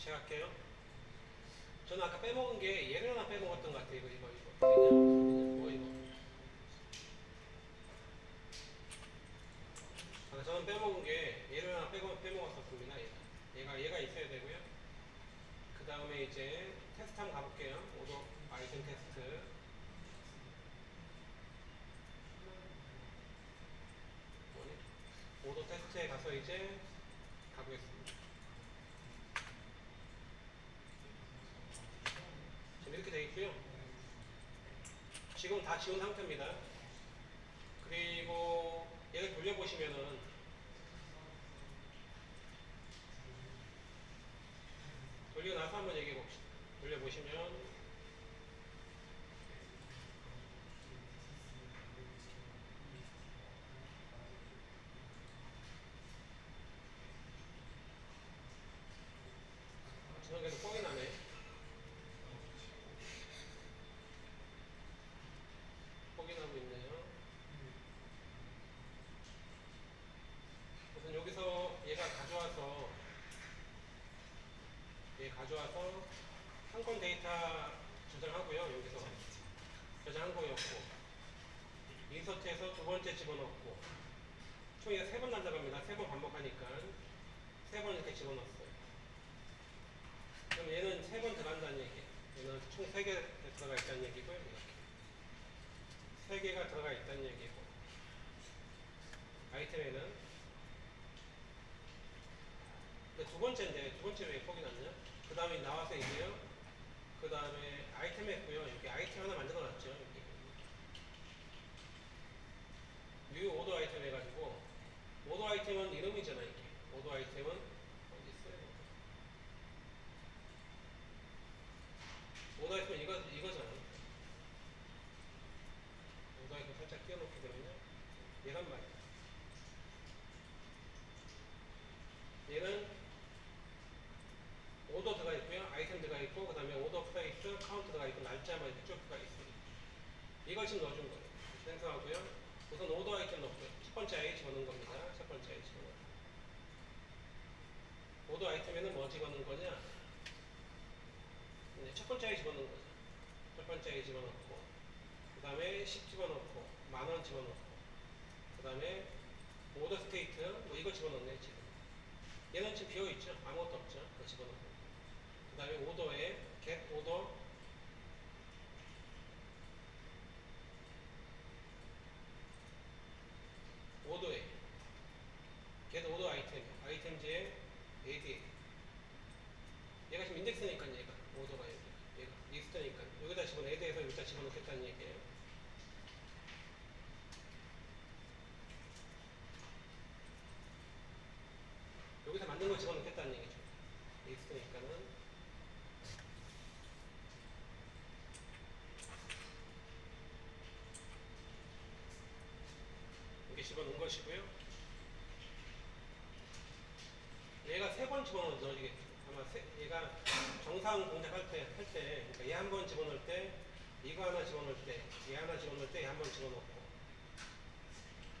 시작할게요. 저는 아까 빼먹은 게 얘를 하나 빼먹었던 것 같아요. 이거 이거 이거. 뭐 이거. 아, 저는 빼먹은 게 얘를 하나 빼먹, 빼먹었었습니다. 얘가. 얘가 있어야 되고요. 그 다음에 이제 테스트 한번 가볼게요. 오도 아이템 테스트. 오도 테스트에 가서 이제 가보겠습니다. 지금 이렇게 돼 있고요. 지운 상태입니다. 그리고 얘를 돌려보시면은 돌리고 나서 한번 얘기해 봅시다. 돌려보시면 저는 계속 뻥이 나네. 뻥이 나고 있네요. 우선 여기서 얘가 가져와서 얘 가져와서 데이터 저장하고요. 여기서 저장한 거였고 인서트에서 두 번째 집어넣고 총 이게 세번 날라갑니다. 세 번 반복하니까 세 번 이렇게 집어넣었어요. 그럼 얘는 세 번 들어간다는 얘기예요. 얘는 총 세 개 들어가 있다는 얘기고요. 세 개가 들어가 있다는 얘기고 아이템에는 두 번째인데 두 번째 왜 포기 났냐? 그 다음에 나와서 이제요. 그 다음에 아이템 했고요. 여기 아이템 하나 만들어 놨죠. 여기. 뉴 오더 아이템 해가지고 오더 아이템은 이름이잖아 이게. 오더 아이템은 어디 있어요? 오더 아이템은 이거 이거잖아. 오더 아이템 살짝 띄워놓게 되면요. 얘란 말이야. 얘는 오더 들어가 있고요. 아이템 들어가 있고, 그 다음에 오더 프레이스, 카운트 들어가 있고, 날짜만 이렇게 쭉 들어가 있습니다. 이걸 지금 넣어준 거예요. 생성하고요. 우선 오더 아이템 넣고요. 첫 번째 아이 집어넣은 겁니다. 첫 번째 아이 집어넣어. 오더 아이템에는 뭐 집어넣은 거냐? 네, 첫 번째 아이 집어넣은 거죠. 첫 번째 아이 집어넣고, 그 다음에 10 집어넣고, 만 원 집어넣고, 그 다음에 오더 스테이트, 뭐 이거 집어넣네, 지금. 얘는 지금 비어있죠? 아무것도 없죠? 그거 집어넣고. 그 다음에 오더에 get 오더 오더에 get 오더 아이템 아이템즈에 add 얘가 지금 인덱스니까 얘가 오더가 여기 얘가 리스트니까 여기다 집어넣어 add에서 여기다 집어넣겠다는 얘기예요 여기서 만든 걸 집어넣겠다는 얘기죠 리스트니까는 이게 집어넣은 것이고요. 얘가 세 번 집어넣어 넣어지겠죠. 아마 세, 얘가 정상 공작할 때, 할 때, 그러니까 얘 한 번 집어넣을 때, 이거 하나 집어넣을 때, 얘 하나 집어넣을 때, 얘 한 번 집어넣고,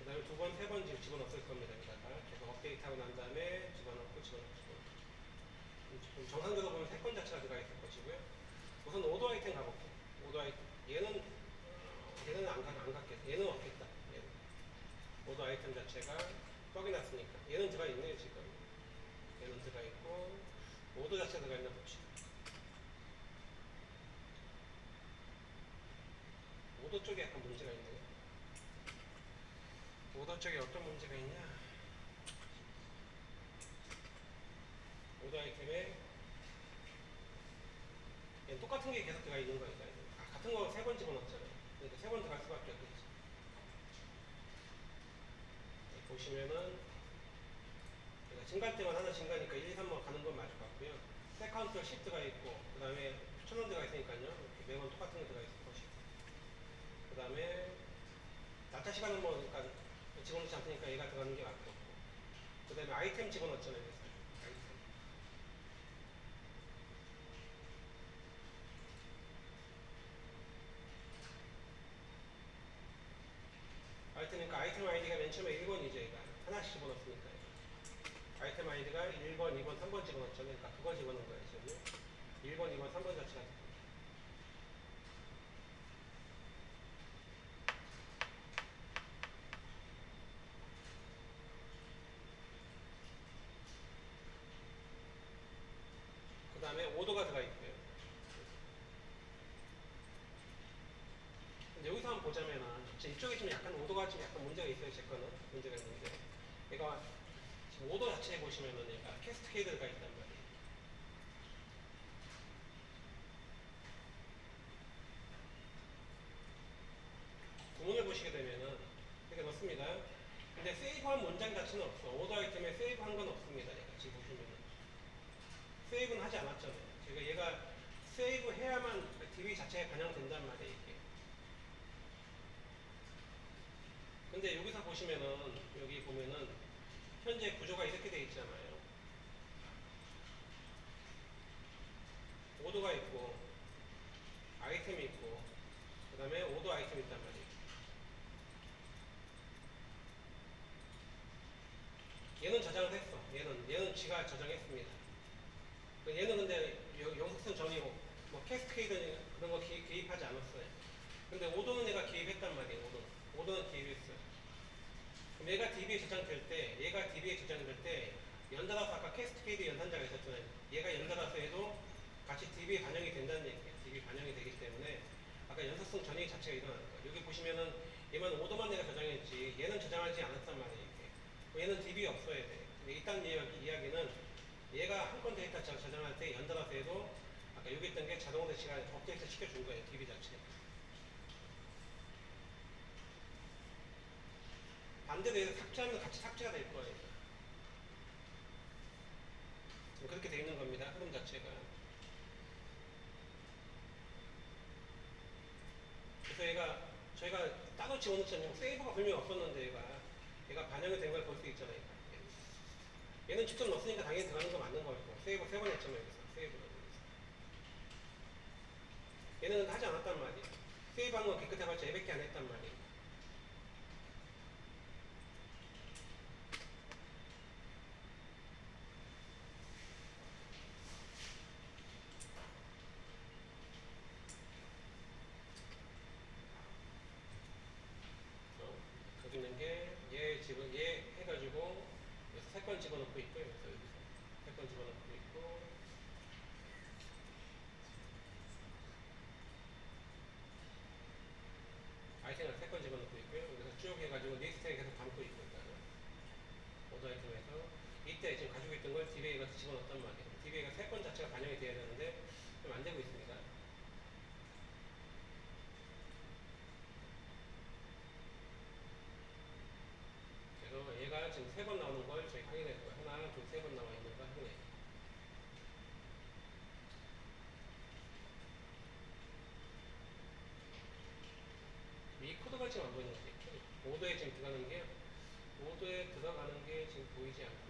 그 다음에 두 번, 세 번 집어넣었을 겁니다. 여기다가 계속 업데이트하고 난 다음에 집어넣고, 집어넣고. 좀 정상적으로 보면 세 건 자체가 들어가 있을 것이고요. 우선 오더 아이템 가볼게요. 오더 아이템. 얘는, 어, 얘는 안, 가, 안 갔겠다. 얘는 없겠다. 오더 아이템 자체가 떡이 났으니까. 얘는 들어가 있네요 지금. 얘는 들어가 있고 오더 자체가 들어가 있나 봅시다. 오더 쪽에 약간 문제가 있네요. 오더 쪽에 어떤 문제가 있냐? 오더 아이템에 똑같은 게 계속 들어가 있는 거니까. 아, 같은 거 세 번 집어넣었잖아요. 그러니까 세 번 들어갈 수밖에 없겠지 보시면은 제가 증가할 때만 하나 증가니까 1, 2, 3번 가는 건 맞을 것 같고요. 10 들어가 있고 그 다음에 천원 들어가 있으니까요. 이렇게 매번 똑같은 게 들어가 있을 것이고 그 다음에 날짜 시간은 뭐 그러니까 집어넣지 않으니까 얘가 들어가는 게 맞고 그 다음에 아이템 집어넣었잖아요. 그래서 아이템. 아이템이니까 아이템 아이디가 맨 처음에 1번이죠. 얘가 하나씩 집어넣었으니까요. 아이템 아이디가 1번, 2번, 3번 집어넣었죠. 그러니까 그거 집어넣은 거예요. 지금. 1번, 2번, 3번 자체가 그 다음에 5도가 들어가 있고요. 근데 여기서 한번 보자면은 제 이쪽에 좀 약간 5도가 좀 약간 문제가 있어요. 제 거는 문제가 있는데 얘가 지금 5도 자체에 보시면은 얘가 캐스트케이드가 있단 말이에요. 구문을 보시게 되면은 이렇게 넣습니다. 근데 세이브한 문장 자체는 없어. 오더 아이템에 세이브한 건 없습니다. 얘가 지금 보시면은 세이브는 하지 않았잖아요. 제가 얘가 세이브 해야만 DB 자체에 반영된단 말이에요. 이게. 근데 여기서 보시면은 여기 보면은 현재 구조가 이렇게 돼 있잖아요. 오도가 있고 아이템이 있고 그 다음에 오도 아이템이 있단 말이에요. 얘는 저장을 했어. 얘는 얘는 지가 저장했습니다. 그 얘는 근데 여- 영속성 전이고 뭐 캐스케이드 그런 거 기, 개입하지 않았어요. 근데 오도는 얘가 개입했단 말이에요. 오도는 오도는 개입했어요. 그럼 얘가 DB에 저장될 때, 얘가 DB에 저장될 때 연달아서 아까 캐스트 케이드 연산자가 있었잖아요. 얘가 연달아서 해도 같이 DB에 반영이 된다는 얘기예요. DB 반영이 되기 때문에 아까 연속성 전이 자체가 일어나는 거예요. 여기 보시면은 얘만 5도만 내가 저장했지 얘는 저장하지 않았단 말이에요. 이게. 얘는 DB에 없어야 돼. 일단 이야기, 이야기는 얘가 한건 데이터 저- 저장할 때 연달아서 해도 아까 여기 있던 게 자동으로 시간 업데이트 시켜준 거예요. DB 자체. 반대로 해서 삭제하면 같이 삭제가 될 거예요. 그렇게 돼 있는 겁니다. 흐름 자체가. 그래서 얘가 저희가 따로 집어넣자면 세이브가 분명히 없었는데 얘가 얘가 반영이 된 걸 볼 수 있잖아요. 얘는 직접 넣었으니까 당연히 들어가는 거 맞는 거고 세이브 세번 했잖아요. 여기서 세이브를. 얘는 하지 않았단 말이에요. 세이브한 건 깨끗해봤자 얘밖에 안 했단 말이에요. 어, 있는 게 얘 집어 얘 해가지고 여기서 세 건 집어넣고 있고요. 여기서 여기서 세 건 집어넣고 있고 아이템을 세 건 집어넣고 있고요. 여기서 쭉 해가지고 리스트에 계속 담고 있고 일단은 오더 아이템에서 이때 지금 가지고 있던 걸 DBA가 집어넣었단 말이에요. DBA가 세 건 자체가 반영이 돼야 되는데 좀 안 되고 있습니다. 그래서 얘가 지금 세 번 나오는 걸 저희 확인해 거예요. 하나, 둘, 세 번 나와 있는 걸 확인해. 이 코드가 지금 안 보이는 거죠. 5도에 지금 들어가는 게 5도에 들어가는 게 지금 보이지 않고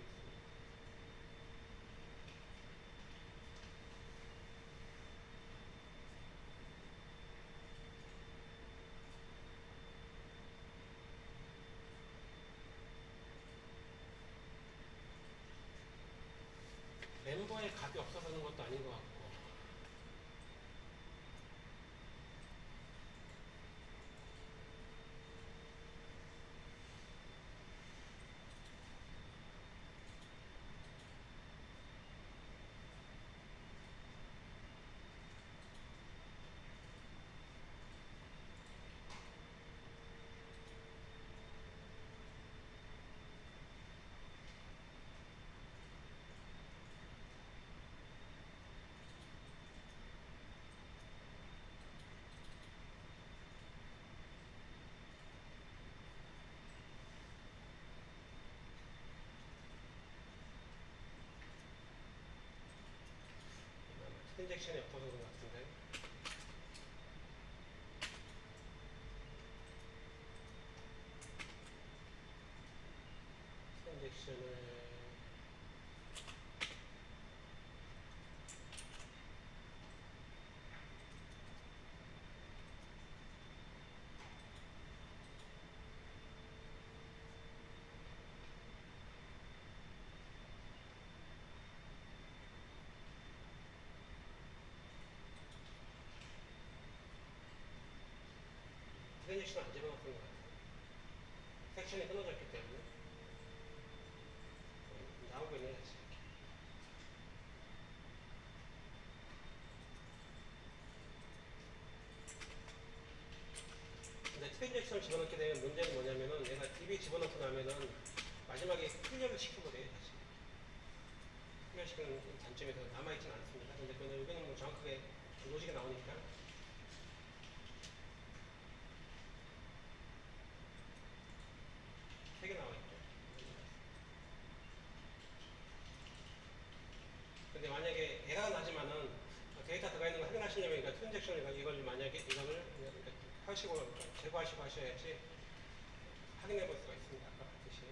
してねフィニッシュまで15い。 트랜잭션을 집어넣게 되면 문제는 뭐냐면은 내가 DB 집어넣고 나면은 마지막에 클리어를 시켜버려요 다시 클리어시키는 단점이 더 남아있지는 않습니다. 근데 그는 여기는 뭐 정확하게 로직이 나오니까. 세 개 나와있죠. 근데 만약에 에러가 나지만은 데이터 들어가 있는 거 확인하시려면 그러니까 트랜잭션을 이걸 이거를 하시고 제거하시고 하셔야지 확인해 볼 수가 있습니다. 아까 봤듯이.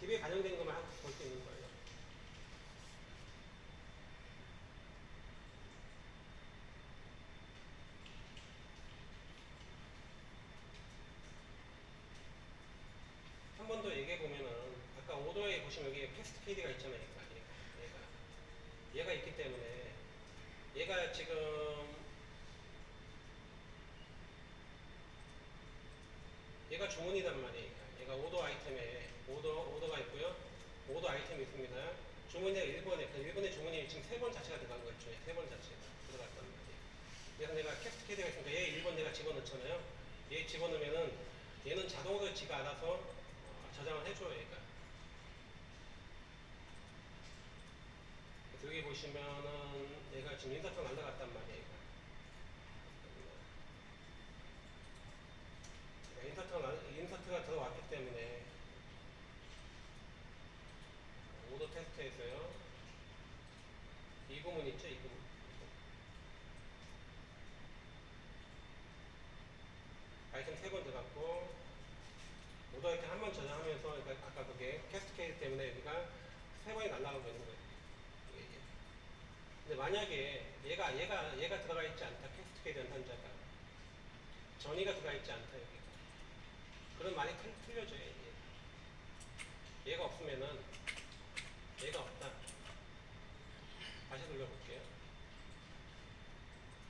DB에 반영된 것만 볼 수 있는 거예요. 한 번 더 얘기해 보면은 아까 오더에 보시면 여기 패스트. 얘가, 얘가. 얘가 있기 때문에 얘가 지금 얘가 주문이란 말이에요. 얘가 오더 아이템에 오더 오더가 있고요. 오더 아이템이 있습니다. 주문이 1번에 그 1번의 주문이 지금 세 번 자체가 들어간 거죠. 세 번 자체가 들어갔단 말이에요. 그래서 내가 캐스트 캐드가 있으니까 얘 1번 내가 집어넣잖아요. 얘 집어넣으면은 얘는 자동으로 지가 알아서 어, 저장을 해줘요. 얘가. 그래서 여기 보시면은 지금 인서트 날라갔단 말이에요. 얘가. 그러니까 인서트가, 나- 인서트가 들어왔기 때문에 오더 테스트에서요. 이 부분 있죠? 이 부분. 아이템 세 번 들어갔고 오더 아이템 한 번 저장하면서 그러니까 아까 그게 캐스트 케이드 때문에 여기가 세 번이 날라가고 있는 거예요. 근데 만약에 얘가 얘가 얘가 들어가 있지 않다. 캐스트케이드 연산자가. 전이가 들어가 있지 않다 여기가. 그런 말이 틀, 틀려져요 이게 얘가 없으면은 얘가 없다. 다시 돌려볼게요.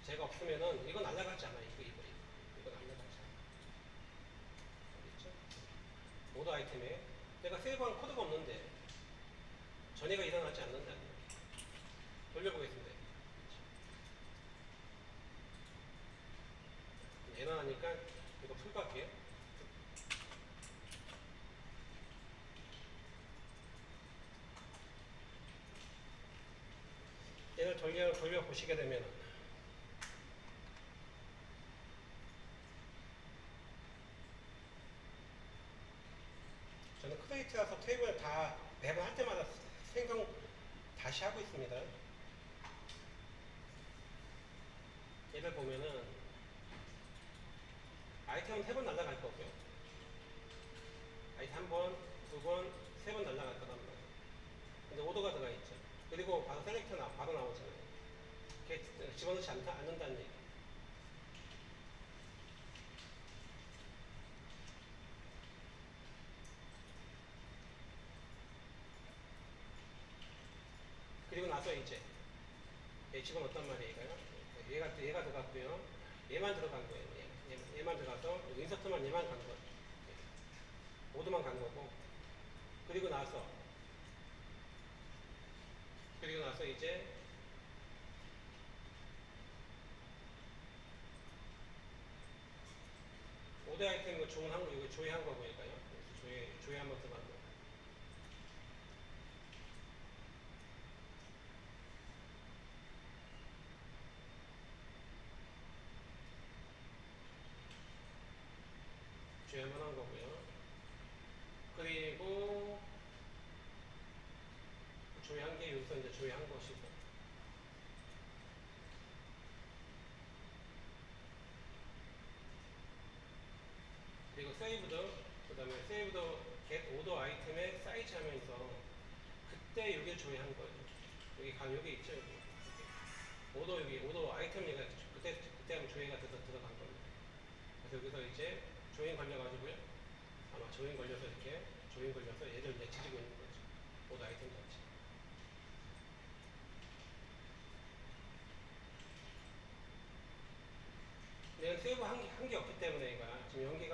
제가 없으면은 이거 날라가지 않아 이거 이거 이거. 날라가지 않아. 알겠죠? 모드 아이템에. 내가 세이브한 코드가 없는데 전이가 일어나지 거예요 돌려보겠습니다. 일어나니까 이거 풀 갈게요. 얘를 돌려, 돌려 보시게 되면 저는 크레이트라서 테이블 다 매번 할 때마다 생성 다시 하고 있습니다. 얘를 보면은 아이템은 세 번 날라갈 거고요. 아이템 한 번, 두 번, 세 번 날라갈 거단 말이에요. 근데 오더가 들어가 있죠. 그리고 바로 셀렉터 나, 바로 나오잖아요. 이렇게 집어넣지 않다, 않는다는 얘기. 그리고 나서 이제 얘 집어넣었단 말이에요. 얘가, 얘가, 들어갔고요. 얘만 들어간 거예요. 얘, 얘, 얘만 들어가서 인서트만 얘만 간 거예요. 모두만 간 거고. 그리고 나서 그리고 나서 이제 오대 아이템 이거 조회한 거 보니까요. 조회 조회 한번 들어간 거. 조회만 한 거고요. 그리고 조회 한 게 여기서 이제 조회 한 것이고. 그리고 세이브도 그다음에 세이브도 get 오더 아이템의 사이즈 하면서 그때 여기 조회한 거예요. 여기 간 여기 있죠 여기. 오더 여기 오더 아이템 얘가 그때 그때 하면 조회가 들어 들어간 겁니다. 그래서 여기서 이제 조인 걸려가지고요. 아마 조인 걸려서 이렇게 조인 걸려서 얘를 이제 뒤지고 있는 거죠. 오더 아이템 자체. 내가 세이브 한, 개- 값이라고 보시면 되겠습니다.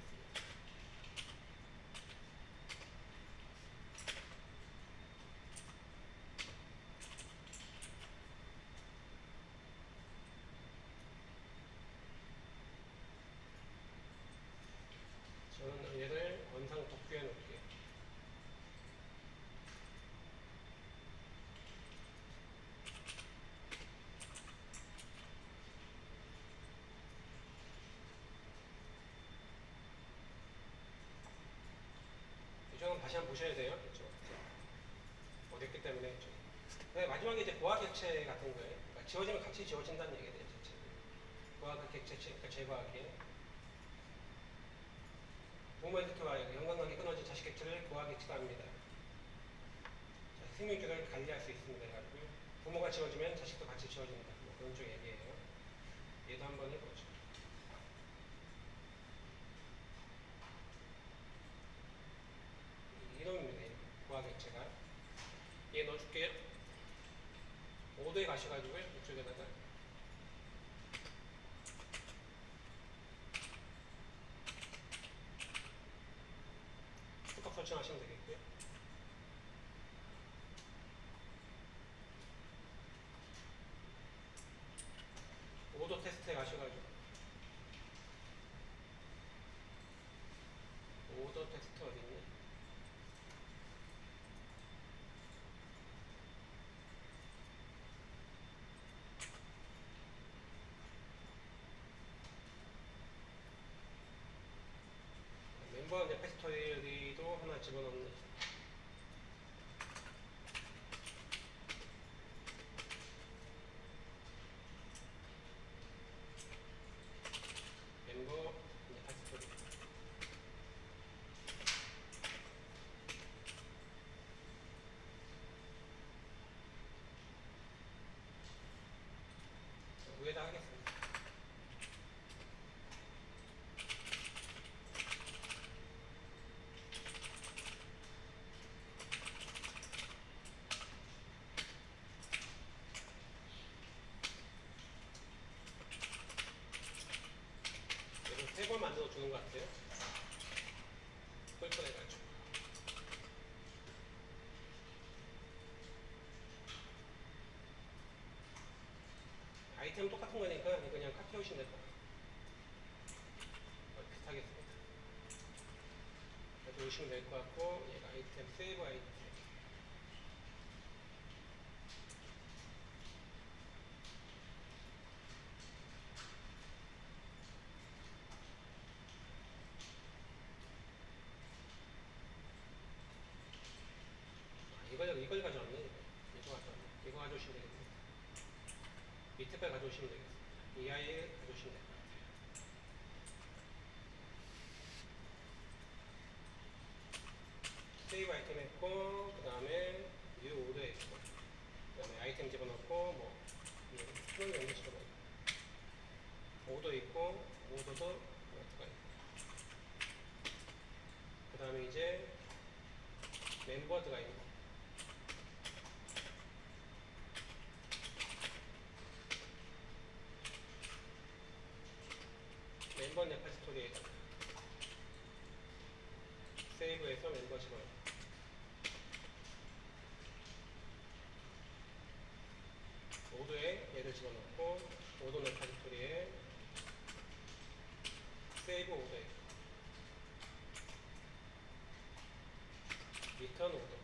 저는 얘를 원상 복귀해 놓을게요. 이 점은 다시 한번 보셔야 돼요. 그렇죠? 어렵기 때문에 그렇죠? 네, 마지막에 이제 고화 객체 같은 거예요. 그러니까 지워지면 같이 지워진다는 얘기예요. 객체. 고화 객체, 그러니까 제거하기. 특효와 연관관계 끊어진 자식 객체를 고화 객체가 합니다. 자, 생명줄을 관리할 수 있습니다. 그래가지고 부모가 지워지면 자식도 같이 지워진다. 뭐 그런 쪽 얘기예요. 얘도 한번 해보죠. 이놈입니다. 이놈. 고화 객체가. 얘 넣어줄게요. 5도에 가셔가지고 이쪽에다가 톡톡 설정하시면 되겠고요. 오도 테스트에 가셔가지고 오도 테스트 어딨니? 멤버 레퍼토리도 하나 집어넣는 멤버 레퍼토리 위에다 하겠습니다. 얘를 세번 만들어 주는 것 같아요. 뻘뻘해가지고. 아이템 똑같은 거니까 그냥 카피 오시면 될 것 같아요. 어, 비슷하겠습니다. 오시면 될 것 같고, 얘가 아이템, 세이브 아이템. 아, 이걸, 이걸 가져왔네. 이거. 이거 가져왔네. 이거 가져오시면 되겠습니다. 걸 가져오시면 되겠습니다. 이 아이를 가져오시면 같아요. 세이브 아이템 했고, 그 다음에 뉴 오더 했고, 그 다음에 아이템 집어넣고, 뭐, 수능 연결 시켜놓고, 오더 있고, 오더도 들어가 있고, 그 다음에 이제 멤버드가 있는 거. 멤버 레퍼토리에다가 세이브해서 멤버십을 오도에 얘를 집어넣고 오도 레퍼토리에 세이브 오도에 리턴 오도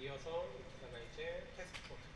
이어서 여기다가 이제 테스트 코드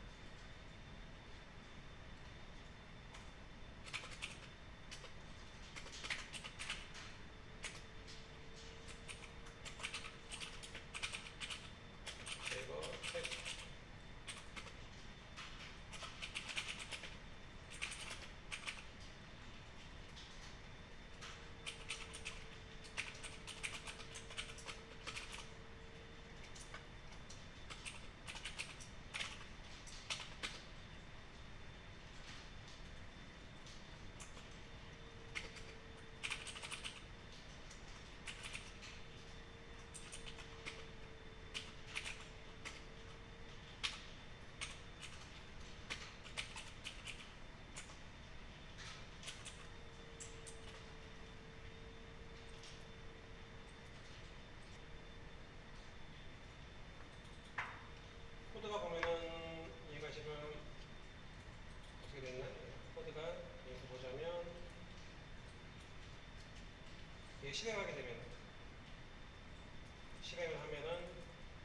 실행을 하면은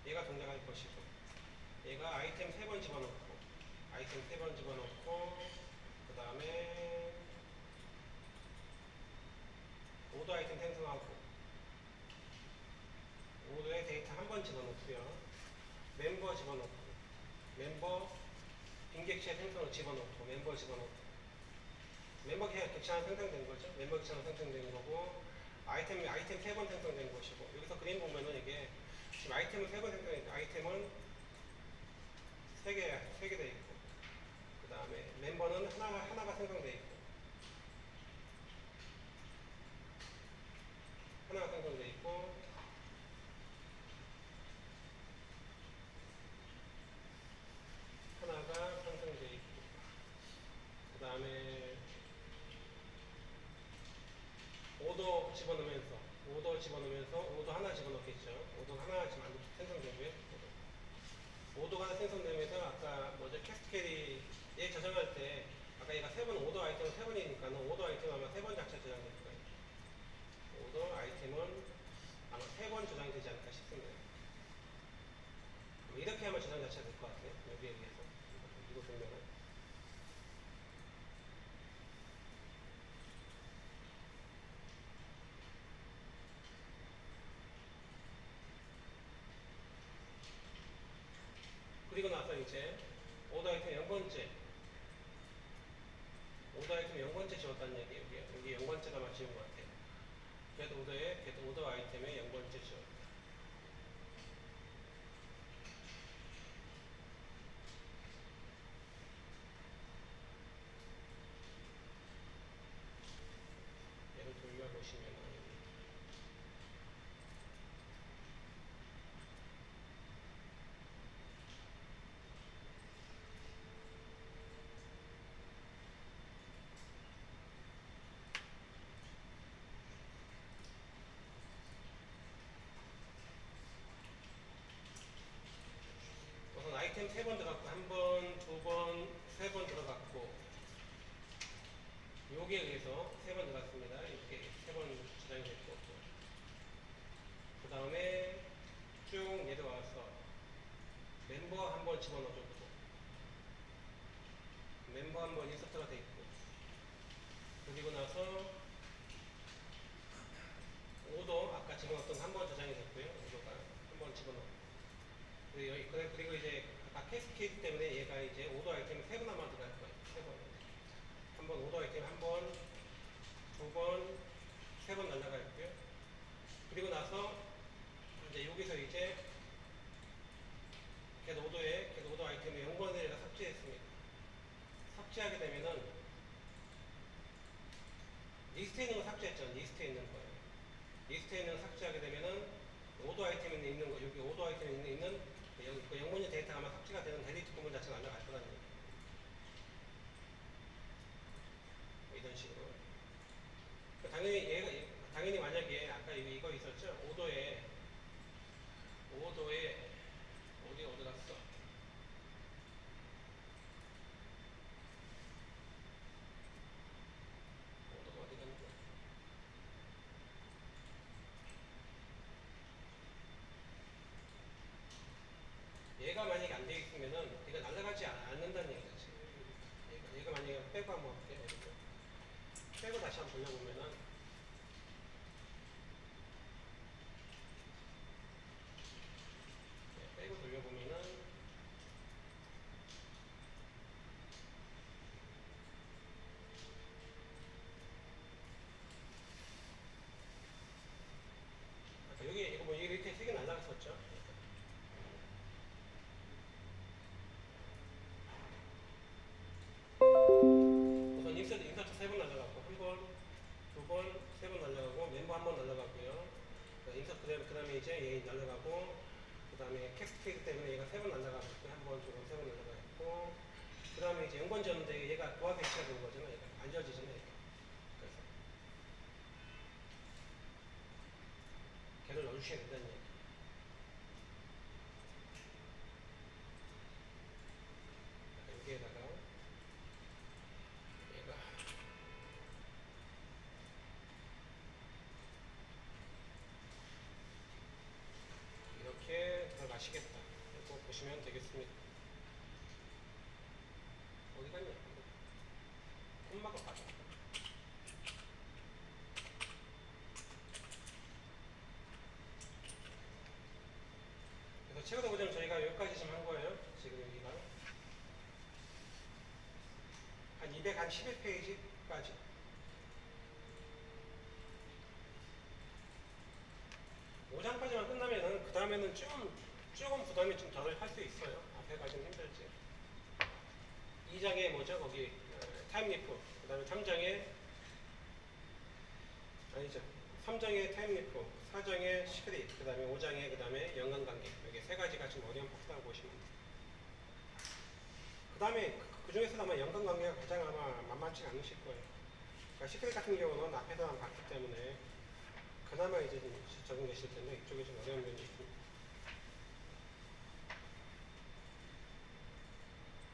얘가 동작할 것이고 얘가 아이템 세 번 집어넣고 아이템 세 번 집어넣고 그 다음에 오더 아이템 생성하고 오더에 데이터 한 번 집어넣고요. 멤버 집어넣고 멤버 빈객체 생성을 집어넣고 멤버 집어넣고. 멤버 객체가 생성된 거죠. 멤버 객체가 생성된 거고 아이템 아이템 세 번 생성된 것이고. 여기서 그림 보면은 이게 지금 아이템은 세 번 생성된 아이템은 세개세개 돼 있고 그 다음에 멤버는 하나 하나가 생성돼 있고 하나가 생성돼 있고 하나가 생성돼 있고 그 다음에 오더 집어넣으면서 오더 집어넣으면서 오더 하나 집어넣겠죠 오더 하나 지금 안 생성되고요 오더. 오더가 생성되면서 아까 뭐죠 캐스케리 얘 저장할 때 아까 얘가 세 번 오더 아이템 세 번이니까 오더 아이템 아마 세 번 자체 저장될 거예요 오더 아이템은 아마 세 번 저장되지 않을까 싶습니다 뭐 이렇게 하면 저장 자체가 될 것 같아요 여기에 비해서 이거 보면은 그리고 나서 이제 오더 아이템 0번째 오더 아이템 0번째 지웠다는 얘기예요 여기 여기 0번째가 아마 지운 것 같아요 get 오더에 get 오더 아이템에 0번째 지웠 얘를 돌려보시면은 우선 아이템 세 번 들어갔고 한 번, 두 번, 세 번 들어갔고 여기에 의해서 세 번 들어갔습니다. 이렇게 세 번 저장이 됐고 그 다음에 쭉 내려와서 멤버 한 번 집어넣어줬고 멤버 한 번 인서트가 돼 있고 그리고 나서 오더 아까 집어넣었던 한 번 저장이 됐고요. 오더가 한 번 집어넣고 그리고, 여기- 그래- 그리고 이제 아까 캐스케이드 때문에 얘가 이제 오더 아이템이 세번 남아 들어갈 거예요. 세 번. 한 번 오더 아이템 한 번, 두 번, 세 번 날라가 있고요. 그리고 나서 이제 여기서 이제 겟 오더에 겟 오더 아이템의 0번을 얘가 삭제했습니다. 삭제하게 되면은 리스트에 있는 거 삭제했죠. 리스트에 있는 거예요. 리스트에 있는 거 삭제하게 되면은 오더 아이템에 있는 거 여기 오더 아이템에 있는, 있는 그 영- 그 영문이 데이터가 아마 삭제가 되는 데리트 부분 자체가 날라갈 거라는 얘기예요. 뭐 이런 식으로. 그 당연히 얘가 얘- 당연히 만약에 아까 이거, 이거 있었죠. 오더에 오더에 어디 어디 갔어? 오더가 어디 갔는 거야? 얘가 만약에 안 돼 있으면은 얘가 날아가지 않- 않는다는 얘기죠. 얘가, 얘가 만약에 빼고 한번 볼게요. 이렇게. 한번 돌려보면은 그 인서트 그다음에 그다음에 이제 얘 날라가고 그 다음에 캐스케이드 때문에 얘가 세 번 날라가고 한 번, 두 번, 세번 날라가고 그 다음에 이제 연관 지었는데 얘가 도화 배치가 된 거잖아요. 얘가 안 지어지잖아요. 얘가. 그래서 걔를 넣어주셔야 된다는 얘기. 여기에다가 얘가 하시겠다. 이렇게 보시면 되겠습니다. 어디 갔냐? 콤마가 빠져. 그래서 최고도 고정 저희가 여기까지 지금 한 거예요. 지금 여기가 한 211페이지까지. 오장까지만 끝나면은 그 다음에는 좀 조금 부담이 좀 덜 할 수 있어요. 좀 힘들지. 2장에 뭐죠? 거기 어, 타임리프. 그 다음에 3장에 아니죠. 3장에 타임리프, 4장에 시크릿, 그 다음에 5장에 그 다음에 연관관계. 세 가지가 좀 어려운 파트라고 보시면. 그 다음에 그, 그 중에서 아마 연관관계가 가장 아마 만만치 않으실 거예요. 그러니까 시크릿 같은 경우는 앞에서만 봤기 때문에 그나마 이제 좀 적응되실 텐데 이쪽이 좀 어려운 면이